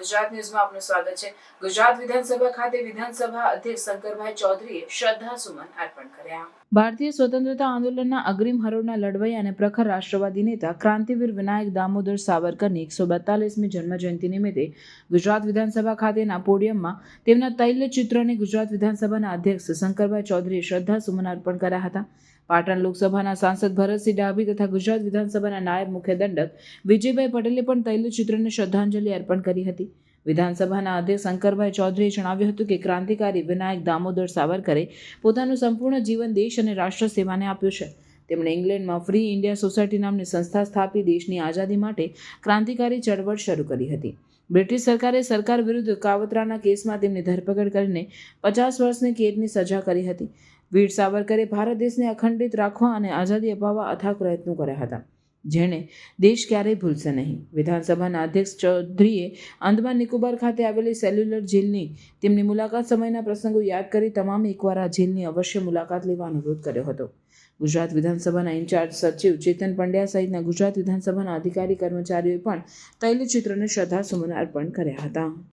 ગુજરાત ન્યૂઝમાં આપનું સ્વાગત છે. ગુજરાત વિધાનસભા ખાતે વિધાનસભા અધ્યક્ષ શંકરભાઈ ચૌધરીએ શ્રદ્ધા સુમન અર્પણ કર્યા. ભારતીય સ્વતંત્રતા આંદોલનના અગ્રીમ હરોળના લડવૈયા અને પ્રખર રાષ્ટ્રવાદી નેતા ક્રાંતિવીર વિનાયક દામોદર સાવરકરની એકસો બેતાલીસમી જન્મજયંતિ નિમિત્તે ગુજરાત વિધાનસભા ખાતેના પોડિયમમાં તેમના તૈલચિત્રને ગુજરાત વિધાનસભાના અધ્યક્ષ શંકરભાઈ ચૌધરીએ શ્રદ્ધાસુમન અર્પણ કર્યા હતા. પાટણ લોકસભાના સાંસદ ભરતસિંહ ડાભી તથા ગુજરાત વિધાનસભાના નાયબ મુખ્ય દંડક વિજયભાઈ પટેલે પણ તૈલચિત્રને શ્રદ્ધાંજલિ અર્પણ કરી હતી. વિધાનસભાના અધ્યક્ષ શંકરભાઈ ચૌધરીએ જણાવ્યું હતું કે ક્રાંતિકારી વિનાયક દામોદર સાવરકરે પોતાનું સંપૂર્ણ જીવન દેશ અને રાષ્ટ્ર સેવાને આપ્યું છે. તેમણે ઇંગ્લેન્ડમાં ફ્રી ઇન્ડિયા સોસાયટી નામની સંસ્થા સ્થાપી દેશની આઝાદી માટે ક્રાંતિકારી ચળવળ શરૂ કરી હતી. બ્રિટિશ સરકારે સરકાર વિરુદ્ધ કાવતરાના કેસમાં તેમની ધરપકડ કરીને પચાસ વર્ષની કેદની સજા કરી હતી. વીર સાવરકરે ભારત દેશને અખંડિત રાખવા અને આઝાદી અપાવવા અથાગ પ્રયત્નો કર્યા હતા. જેણે દેશ ક્યારેય ભૂલશે નહીં. વિધાનસભાના અધ્યક્ષ ચૌધરીએ અંદમાન નિકોબાર ખાતે આવેલી સેલ્યુલર જેલની તેમની મુલાકાત સમયના પ્રસંગો યાદ કરી તમામ એકવાર આ જેલની અવશ્ય મુલાકાત લેવા અનુરોધ કર્યો હતો. ગુજરાત વિધાનસભાના ઇન્ચાર્જ સચિવ ચેતન પંડ્યા સહિતના ગુજરાત વિધાનસભાના અધિકારી કર્મચારીઓએ પણ તૈલચિત્રને શ્રદ્ધાસુમન અર્પણ કર્યા હતા.